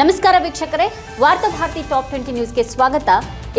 ನಮಸ್ಕಾರ ವೀಕ್ಷಕರೇ, ವಾರ್ತಾ ಭಾರತಿ ಟಾಪ್ ಟ್ವೆಂಟಿ ನ್ಯೂಸ್ಗೆ ಸ್ವಾಗತ.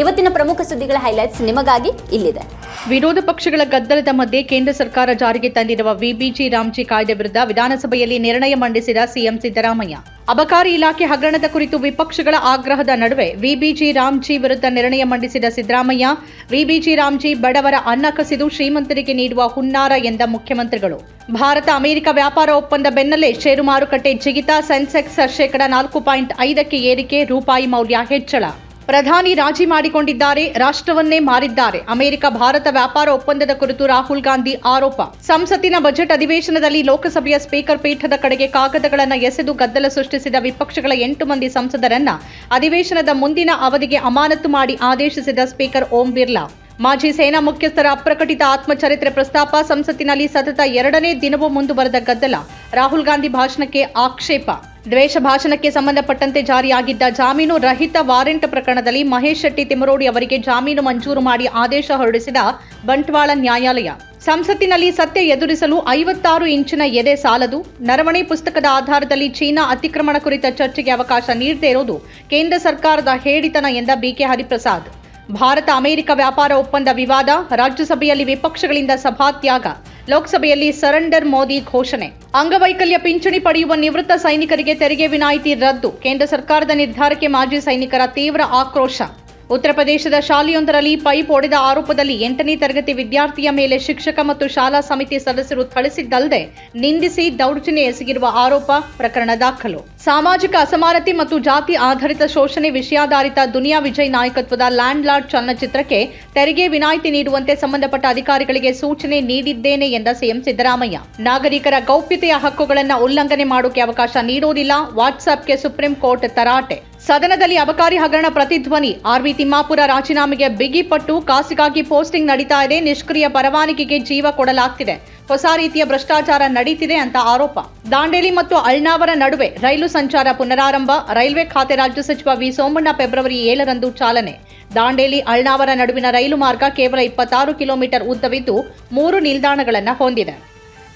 ಇವತ್ತಿನ ಪ್ರಮುಖ ಸುದ್ದಿಗಳ ಹೈಲೈಟ್ಸ್ ನಿಮಗಾಗಿ ಇಲ್ಲಿದೆ. ವಿರೋಧ ಪಕ್ಷಗಳ ಗದ್ದಲದ ಮಧ್ಯೆ ಕೇಂದ್ರ ಸರ್ಕಾರ ಜಾರಿಗೆ ತಂದಿರುವ ವಿಬಿಜಿ ರಾಮ್ಜಿ ಕಾಯ್ದೆ ವಿರುದ್ಧ ವಿಧಾನಸಭೆಯಲ್ಲಿ ನಿರ್ಣಯ ಮಂಡಿಸಿದ ಸಿಎಂ ಸಿದ್ದರಾಮಯ್ಯ. ಅಬಕಾರಿ ಇಲಾಖೆ ಹಗರಣದ ಕುರಿತು ವಿಪಕ್ಷಗಳ ಆಗ್ರಹದ ನಡುವೆ ವಿಬಿಜಿ ರಾಮ್ಜಿ ವಿರುದ್ಧ ನಿರ್ಣಯ ಮಂಡಿಸಿದ ಸಿದ್ದರಾಮಯ್ಯ, ವಿಬಿಜಿ ರಾಮ್ಜಿ ಬಡವರ ಅನ್ನ ಕಸಿದು ಶ್ರೀಮಂತರಿಗೆ ನೀಡುವ ಹುನ್ನಾರ ಎಂದ ಮುಖ್ಯಮಂತ್ರಿಗಳು. ಭಾರತ ಅಮೆರಿಕ ವ್ಯಾಪಾರ ಒಪ್ಪಂದ ಬೆನ್ನಲ್ಲೇ ಷೇರು ಮಾರುಕಟ್ಟೆ ಜಿಗಿತ, ಸೆನ್ಸೆಕ್ಸ್ ಶೇಕಡ ನಾಲ್ಕು ಪಾಯಿಂಟ್ ಐದಕ್ಕೆ ಏರಿಕೆ, ರೂಪಾಯಿ ಮೌಲ್ಯ ಹೆಚ್ಚಳ. ಪ್ರಧಾನಿ ರಾಜಿ ಮಾಡಿಕೊಂಡಿದ್ದಾರೆ, ರಾಷ್ಟ್ರವನ್ನೇ ಮಾರಿದ್ದಾರೆ. ಅಮೆರಿಕ, ಭಾರತ ವ್ಯಾಪಾರ ಒಪ್ಪಂದದ ಕುರಿತು ರಾಹುಲ್ ಗಾಂಧಿ ಆರೋಪ. ಸಂಸತ್ತಿನ ಬಜೆಟ್ ಅಧಿವೇಶನದಲ್ಲಿ ಲೋಕಸಭೆಯ ಸ್ಪೀಕರ್ ಪೀಠದ ಕಡೆಗೆ ಕಾಗದಗಳನ್ನು ಎಸೆದು ಗದ್ದಲ ಸೃಷ್ಟಿಸಿದ ವಿಪಕ್ಷಗಳ ಎಂಟು ಮಂದಿ ಸಂಸದರನ್ನ ಅಧಿವೇಶನದ ಮುಂದಿನ ಅವಧಿಗೆ ಅಮಾನತು ಮಾಡಿ ಆದೇಶಿಸಿದ ಸ್ಪೀಕರ್ ಓಂ ಬಿರ್ಲಾ. ಮಾಜಿ ಸೇನಾ ಮುಖ್ಯಸ್ಥರ ಅಪ್ರಕಟಿತ ಆತ್ಮಚರಿತ್ರೆ ಪ್ರಸ್ತಾಪ ಸಂಸತ್ತಿನಲ್ಲಿ ಸತತ ಎರಡನೇ ದಿನವೂ ಮುಂದುವರೆದ ಗದ್ದಲ. ರಾಹುಲ್ ಗಾಂಧಿ ಭಾಷಣಕ್ಕೆ ಆಕ್ಷೇಪ. ದ್ವೇಷ ಭಾಷಣಕ್ಕೆ ಸಂಬಂಧಪಟ್ಟಂತೆ ಜಾರಿಯಾಗಿದ್ದ ಜಾಮೀನು ರಹಿತ ವಾರೆಂಟ್ ಪ್ರಕರಣದಲ್ಲಿ ಮಹೇಶ್ ಶೆಟ್ಟಿ ತಿಮರೋಡಿ ಅವರಿಗೆ ಜಾಮೀನು ಮಂಜೂರು ಮಾಡಿ ಆದೇಶ ಹೊರಡಿಸಿದ ಬಂಟ್ವಾಳ ನ್ಯಾಯಾಲಯ. ಸಂಸತ್ತಿನಲ್ಲಿ ಸತ್ಯ ಎದುರಿಸಲು ಐವತ್ತಾರು ಇಂಚಿನ ಎದೆ ಸಾಲದು. ನರವಣೆ ಪುಸ್ತಕದ ಆಧಾರದಲ್ಲಿ ಚೀನಾ ಅತಿಕ್ರಮಣ ಕುರಿತ ಚರ್ಚೆಗೆ ಅವಕಾಶ ನೀಡದೇ ಇರುವುದು ಕೇಂದ್ರ ಸರ್ಕಾರದ ಹೇಡಿತನ ಎಂದ ಬಿಕೆ ಹರಿಪ್ರಸಾದ್. ಭಾರತ ಅಮೆರಿಕ ವ್ಯಾಪಾರ ಒಪ್ಪಂದ ವಿವಾದ, ರಾಜ್ಯಸಭೆಯಲ್ಲಿ ವಿಪಕ್ಷಗಳಿಂದ ಸಭಾತ್ಯಾಗ, ಲೋಕಸಭೆಯಲ್ಲಿ ಸರೆಂಡರ್ ಮೋದಿ ಘೋಷಣೆ. ಅಂಗವೈಕಲ್ಯ ಪಿಂಚಣಿ ಪಡೆಯುವ ನಿವೃತ್ತ ಸೈನಿಕರಿಗೆ ತೆರಿಗೆ ವಿನಾಯಿತಿ ರದ್ದು, ಕೇಂದ್ರ ಸರ್ಕಾರದ ನಿರ್ಧಾರಕ್ಕೆ ಮಾಜಿ ಸೈನಿಕರ ತೀವ್ರ ಆಕ್ರೋಶ. ಉತ್ತರ ಪ್ರದೇಶದ ಶಾಲೆಯೊಂದರಲ್ಲಿ ಪೈಪ್ ಒಡೆದ ಆರೋಪದಲ್ಲಿ ಎಂಟನೇ ತರಗತಿ ವಿದ್ಯಾರ್ಥಿಯ ಮೇಲೆ ಶಿಕ್ಷಕ ಮತ್ತು ಶಾಲಾ ಸಮಿತಿ ಸದಸ್ಯರು ಥಳಿಸಿದ್ದಲ್ಲದೆ, ನಿಂದಿಸಿ ದೌರ್ಜನ್ಯ ಎಸಗಿರುವ ಆರೋಪ ಪ್ರಕರಣ ದಾಖಲು. ಸಾಮಾಜಿಕ ಅಸಮಾನತೆ ಮತ್ತು ಜಾತಿ ಆಧಾರಿತ ಶೋಷಣೆ ವಿಷಯಾಧಾರಿತ ದುನಿಯಾ ವಿಜಯ್ ನಾಯಕತ್ವದ ಲ್ಯಾಂಡ್ ಲಾರ್ಡ್ ಚಲನಚಿತ್ರಕ್ಕೆ ತೆರಿಗೆ ವಿನಾಯಿತಿ ನೀಡುವಂತೆ ಸಂಬಂಧಪಟ್ಟ ಅಧಿಕಾರಿಗಳಿಗೆ ಸೂಚನೆ ನೀಡಿದ್ದೇನೆ ಎಂದ ಸಿಎಂ ಸಿದ್ದರಾಮಯ್ಯ. ನಾಗರಿಕರ ಗೌಪ್ಯತೆಯ ಹಕ್ಕುಗಳನ್ನು ಉಲ್ಲಂಘನೆ ಮಾಡೋಕೆ ಅವಕಾಶ ನೀಡೋದಿಲ್ಲ ವಾಟ್ಸ್ಆಪ್ಗೆ ಸುಪ್ರೀಂ ಕೋರ್ಟ್ ತರಾಟೆ. ಸದನದಲ್ಲಿ ಅಬಕಾರಿ ಹಗರಣ ಪ್ರತಿಧ್ವನಿ. ಆರ್ವಿ ತಿಮ್ಮಾಪುರ ರಾಜೀನಾಮೆಗೆ ಬಿಗಿಪಟ್ಟು ಕಾಸಿಗಾಗಿ ಪೋಸ್ಟಿಂಗ್ ನಡೀತಾ ಇದೆ. ನಿಷ್ಕ್ರಿಯ ಪರವಾನಗಿಗೆ ಜೀವ ಕೊಡಲಾಗ್ತಿದೆ. ಹೊಸ ರೀತಿಯ ಭ್ರಷ್ಟಾಚಾರ ನಡೀತಿದೆ ಅಂತ ಆರೋಪ. ದಾಂಡೇಲಿ ಮತ್ತು ಅಳ್ನಾವರ ನಡುವೆ ರೈಲು ಸಂಚಾರ ಪುನರಾರಂಭ. ರೈಲ್ವೆ ಖಾತೆ ರಾಜ್ಯ ಸಚಿವ ವಿ ಸೋಮಣ್ಣ ಫೆಬ್ರವರಿ ಏಳರಂದು ಚಾಲನೆ. ದಾಂಡೇಲಿ, ಅಳ್ನಾವರ ನಡುವಿನ ರೈಲು ಮಾರ್ಗ ಕೇವಲ ಇಪ್ಪತ್ತಾರು ಕಿಲೋಮೀಟರ್ ಉದ್ದವಿದ್ದು ಮೂರು ನಿಲ್ದಾಣಗಳನ್ನು ಹೊಂದಿದೆ.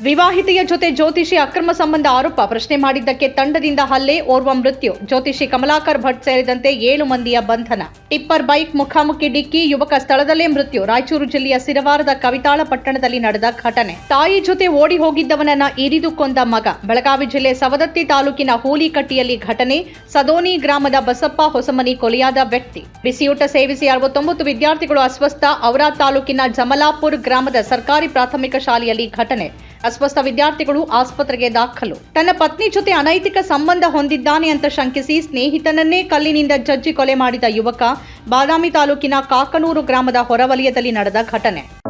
ವಿವಾಹಿತೆಯ ಜೊತೆ ಜ್ಯೋತಿಷಿ ಅಕ್ರಮ ಸಂಬಂಧ ಆರೋಪ. ಪ್ರಶ್ನೆ ಮಾಡಿದ್ದಕ್ಕೆ ತಂಡದಿಂದ ಹಲ್ಲೆ, ಓರ್ವ ಮೃತ್ಯು. ಜ್ಯೋತಿಷಿ ಕಮಲಾಕರ್ ಭಟ್ ಸೇರಿದಂತೆ ಏಳು ಮಂದಿಯ ಬಂಧನ. ಟಿಪ್ಪರ್ ಬೈಕ್, ಮುಖಾಮುಖಿ ಡಿಕ್ಕಿ, ಯುವಕ ಸ್ಥಳದಲ್ಲೇ ಮೃತ್ಯು. ರಾಯಚೂರು ಜಿಲ್ಲೆಯ ಸಿರವಾರದ ಕವಿತಾಳ ಪಟ್ಟಣದಲ್ಲಿ ನಡೆದ ಘಟನೆ. ತಾಯಿ ಜೊತೆ ಓಡಿ ಹೋಗಿದ್ದವನನ್ನ ಇರಿದು ಕೊಂದ ಮಗ. ಬೆಳಗಾವಿ ಜಿಲ್ಲೆ ಸವದತ್ತಿ ತಾಲೂಕಿನ ಹೂಲಿಕಟ್ಟಿಯಲ್ಲಿ ಘಟನೆ. ಸದೋನಿ ಗ್ರಾಮದ ಬಸಪ್ಪ ಹೊಸಮನಿ ಕೊಲೆಯಾದ ವ್ಯಕ್ತಿ. ಬಿಸಿಯೂಟ ಸೇವಿಸಿ ಅರವತ್ತೊಂಬತ್ತು ವಿದ್ಯಾರ್ಥಿಗಳು ಅಸ್ವಸ್ಥ. ಔರಾ ತಾಲೂಕಿನ ಜಮಲಾಪುರ್ ಗ್ರಾಮದ ಸರ್ಕಾರಿ ಪ್ರಾಥಮಿಕ ಶಾಲೆಯಲ್ಲಿ ಘಟನೆ. ಅಸ್ವಸ್ಥ ವಿದ್ಯಾರ್ಥಿಗಳು ಆಸ್ಪತ್ರೆಗೆ ದಾಖಲು. ತನ್ನ ಪತ್ನಿ ಜೊತೆ ಅನೈತಿಕ ಸಂಬಂಧ ಹೊಂದಿದ್ದಾನೆ ಅಂತ ಶಂಕಿಸಿ ಸ್ನೇಹಿತನನ್ನೇ ಕಲ್ಲಿನಿಂದ ಜಜ್ಜಿ ಕೊಲೆ ಮಾಡಿದ ಯುವಕ ಬಾದಾಮಿ ತಾಲೂಕಿನ ಕಾಕನೂರು ಗ್ರಾಮದ ಹೊರವಲಯದಲ್ಲಿ ನಡೆದ ಘಟನೆ.